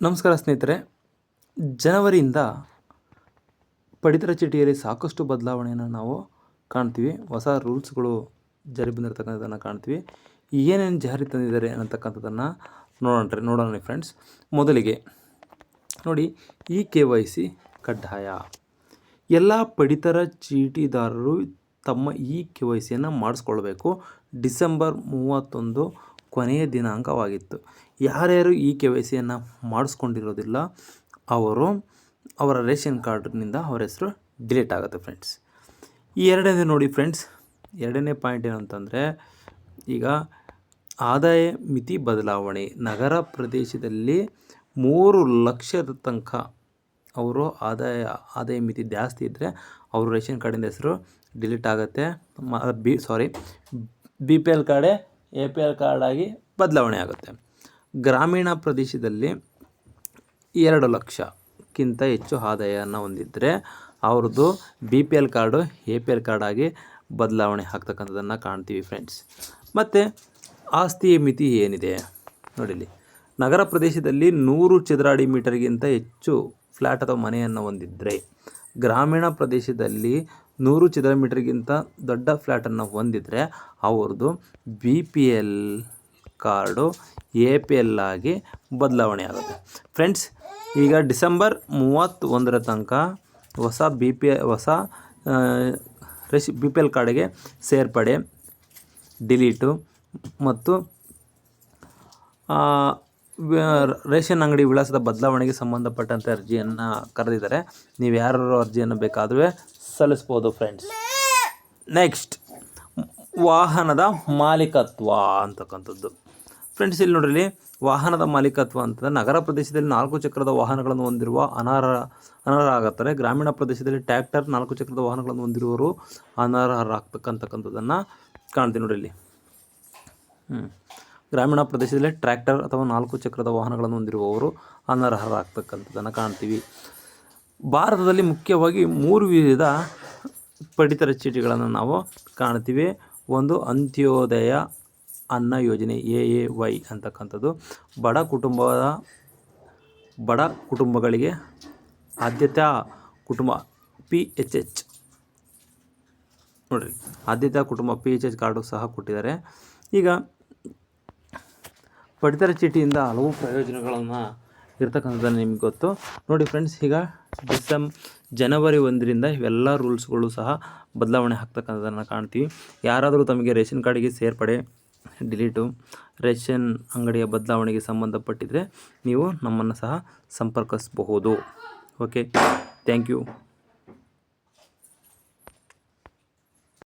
ನಮಸ್ಕಾರ ಸ್ನೇಹಿತರೆ. ಜನವರಿಯಿಂದ ಪಡಿತರ ಚೀಟಿಯಲ್ಲಿ ಸಾಕಷ್ಟು ಬದಲಾವಣೆಯನ್ನು ನಾವು ಕಾಣ್ತೀವಿ. ಹೊಸ ರೂಲ್ಸ್ಗಳು ಜಾರಿ ಬಂದಿರತಕ್ಕಂಥದ್ದನ್ನು ಕಾಣ್ತೀವಿ. ಏನೇನು ಜಾರಿ ತಂದಿದ್ದಾರೆ ಅನ್ನತಕ್ಕಂಥದ್ದನ್ನು ನೋಡೋಣ ನೋಡೋಣ ಫ್ರೆಂಡ್ಸ್ ಮೊದಲಿಗೆ ನೋಡಿ ಇ ಕೆ ವೈ ಸಿ ಕಡ್ಡಾಯ. ಎಲ್ಲ ಪಡಿತರ ಚೀಟಿದಾರರು ತಮ್ಮ ಇ ಕೆ ವೈ ಸಿಯನ್ನು ಮಾಡಿಸ್ಕೊಳ್ಬೇಕು. ಡಿಸೆಂಬರ್ ಮೂವತ್ತೊಂದು ಕೊನೆಯ ದಿನಾಂಕವಾಗಿತ್ತು. ಯಾರ್ಯಾರು ಈ ಕೆ ವೈ ಸಿಯನ್ನು ಮಾಡಿಸ್ಕೊಂಡಿರೋದಿಲ್ಲ, ಅವರು ಅವರ ರೇಷನ್ ಕಾರ್ಡ್ನಿಂದ ಅವರ ಹೆಸರು ಡಿಲೀಟ್ ಆಗುತ್ತೆ ಫ್ರೆಂಡ್ಸ್. ಈ ಎರಡನೇ ನೋಡಿ ಫ್ರೆಂಡ್ಸ್, ಎರಡನೇ ಪಾಯಿಂಟ್ ಏನಂತಂದರೆ, ಈಗ ಆದಾಯ ಮಿತಿ ಬದಲಾವಣೆ. ನಗರ ಪ್ರದೇಶದಲ್ಲಿ ಮೂರು ಲಕ್ಷದ ತನಕ ಅವರು ಆದಾಯ ಆದಾಯ ಮಿತಿ ಜಾಸ್ತಿ ಇದ್ದರೆ ಅವರು ರೇಷನ್ ಕಾರ್ಡಿಂದ ಹೆಸರು ಡಿಲೀಟ್ ಆಗುತ್ತೆ. B, sorry, B P L ಕಾರ್ಡೇ A P L ಕಾರ್ಡಾಗಿ ಬದಲಾವಣೆ ಆಗುತ್ತೆ. ಗ್ರಾಮೀಣ ಪ್ರದೇಶದಲ್ಲಿ ಎರಡು ಲಕ್ಷಕ್ಕಿಂತ ಹೆಚ್ಚು ಆದಾಯವನ್ನು ಹೊಂದಿದ್ದರೆ ಅವ್ರದ್ದು B P L card A P L ಕಾರ್ಡಾಗಿ ಬದಲಾವಣೆ ಆಗ್ತಕ್ಕಂಥದ್ದನ್ನು ಕಾಣ್ತೀವಿ ಫ್ರೆಂಡ್ಸ್ ಮತ್ತು ಆಸ್ತಿಯ ಮಿತಿ ಏನಿದೆ? ನೋಡಿಲಿ ನಗರ ಪ್ರದೇಶದಲ್ಲಿ ನೂರು ಚದರಾಡಿ ಮೀಟರ್ಗಿಂತ ಹೆಚ್ಚು ಫ್ಲ್ಯಾಟ್ ಅಥವಾ ಮನೆಯನ್ನು ಹೊಂದಿದ್ದರೆ ಗ್ರಾಮೀಣ ಪ್ರದೇಶದಲ್ಲಿ ನೂರು ಚದರ ಮೀಟರ್ಗಿಂತ ದೊಡ್ಡ ಫ್ಲ್ಯಾಟನ್ನು ಹೊಂದಿದರೆ ಅವ್ರದ್ದು B P L card A P L ಆಗಿ ಬದಲಾವಣೆ ಆಗುತ್ತೆ. ಫ್ರೆಂಡ್ಸ್, ಈಗ ಡಿಸೆಂಬರ್ ಮೂವತ್ತೊಂದರ ತನಕ ಹೊಸ ಬಿ ಪಿ ಹೊಸ ರೆಸಿ, ಬಿ ಪಿ ಎಲ್ ಕಾರ್ಡಿಗೆ ಸೇರ್ಪಡೆ, ಡಿಲೀಟು ಮತ್ತು ರೇಷನ್ ಅಂಗಡಿ ವಿಳಾಸದ ಬದಲಾವಣೆಗೆ ಸಂಬಂಧಪಟ್ಟಂತೆ ಅರ್ಜಿಯನ್ನು ಕರೆದಿದ್ದಾರೆ. ನೀವು ಯಾರು ಅರ್ಜಿಯನ್ನು ಬೇಕಾದರೂ ಸಲ್ಲಿಸ್ಬೋದು ಫ್ರೆಂಡ್ಸ್ ನೆಕ್ಸ್ಟ್ ವಾಹನದ ಮಾಲೀಕತ್ವ ಅಂತಕ್ಕಂಥದ್ದು. ಫ್ರೆಂಡ್ಸ್ ಇಲ್ಲಿ ನೋಡ್ರಿ ವಾಹನದ ಮಾಲೀಕತ್ವ ಅಂತಂದರೆ ನಗರ ಪ್ರದೇಶದಲ್ಲಿ ನಾಲ್ಕು ಚಕ್ರದ ವಾಹನಗಳನ್ನು ಹೊಂದಿರುವ ಅನರ್ಹ ಅನರ್ಹರಾಗುತ್ತಾರೆ ಗ್ರಾಮೀಣ ಪ್ರದೇಶದಲ್ಲಿ ಟ್ರ್ಯಾಕ್ಟರ್ ನಾಲ್ಕು ಚಕ್ರದ ವಾಹನಗಳನ್ನು ಹೊಂದಿರುವವರು ಅನರ್ಹರಾಗ್ತಕ್ಕಂಥಕ್ಕಂಥದ್ದನ್ನು ಕಾಣ್ತೀವಿ ನೋಡ್ರಿ ಇಲ್ಲಿ. ಹ್ಞೂ ಗ್ರಾಮೀಣ ಪ್ರದೇಶದಲ್ಲಿ ಟ್ರ್ಯಾಕ್ಟರ್ ಅಥವಾ ನಾಲ್ಕು ಚಕ್ರದ ವಾಹನಗಳನ್ನು ಹೊಂದಿರುವವರು ಅನರ್ಹರಾಗ್ತಕ್ಕಂಥದ್ದನ್ನು ಕಾಣ್ತೀವಿ. ಭಾರತದಲ್ಲಿ ಮುಖ್ಯವಾಗಿ ಮೂರು ವಿಧದ ಪಡಿತರ ಚೀಟಿಗಳನ್ನು ನಾವು ಕಾಣ್ತೀವಿ. ಒಂದು ಅಂತ್ಯೋದಯ ಅನ್ನ ಯೋಜನೆ, ಎ ಎ ವೈ ಅಂತಕ್ಕಂಥದ್ದು. ಬಡ ಕುಟುಂಬದ, ಬಡ ಕುಟುಂಬಗಳಿಗೆ ಆದ್ಯತಾ ಕುಟುಂಬ, ಪಿ ಎಚ್ ಎಚ್. ನೋಡಿರಿ, ಆದ್ಯತಾ ಕುಟುಂಬ, ಪಿ ಎಚ್ ಎಚ್ ಕಾರ್ಡು ಸಹ ಕೊಟ್ಟಿದ್ದಾರೆ. ಈಗ ಪಡಿತರ ಚೀಟಿಯಿಂದ ಹಲವು ಪ್ರಯೋಜನಗಳನ್ನು ಇರ್ತಕ್ಕಂಥದ್ದನ್ನು ನಿಮ್ಗೆ ಗೊತ್ತು. ನೋಡಿ ಫ್ರೆಂಡ್ಸ್ ಈಗ ಡಿಸೆಂಬ್ ಜನವರಿ ಒಂದರಿಂದ ಇವೆಲ್ಲ ರೂಲ್ಸ್ಗಳು ಸಹ ಬದಲಾವಣೆ ಆಗ್ತಕ್ಕಂಥದ್ದನ್ನು ಕಾಣ್ತೀವಿ. ಯಾರಾದರೂ ತಮಗೆ ರೇಷನ್ ಕಾರ್ಡಿಗೆ ಸೇರ್ಪಡೆ ಡಿಲೀಟು ರೇಷನ್ ಅಂಗಡಿಯ ಬದಲಾವಣೆಗೆ ಸಂಬಂಧಪಟ್ಟಿದ್ದರೆ ನೀವು ನಮ್ಮನ್ನು ಸಹ ಸಂಪರ್ಕಿಸಬಹುದು. Okay thank you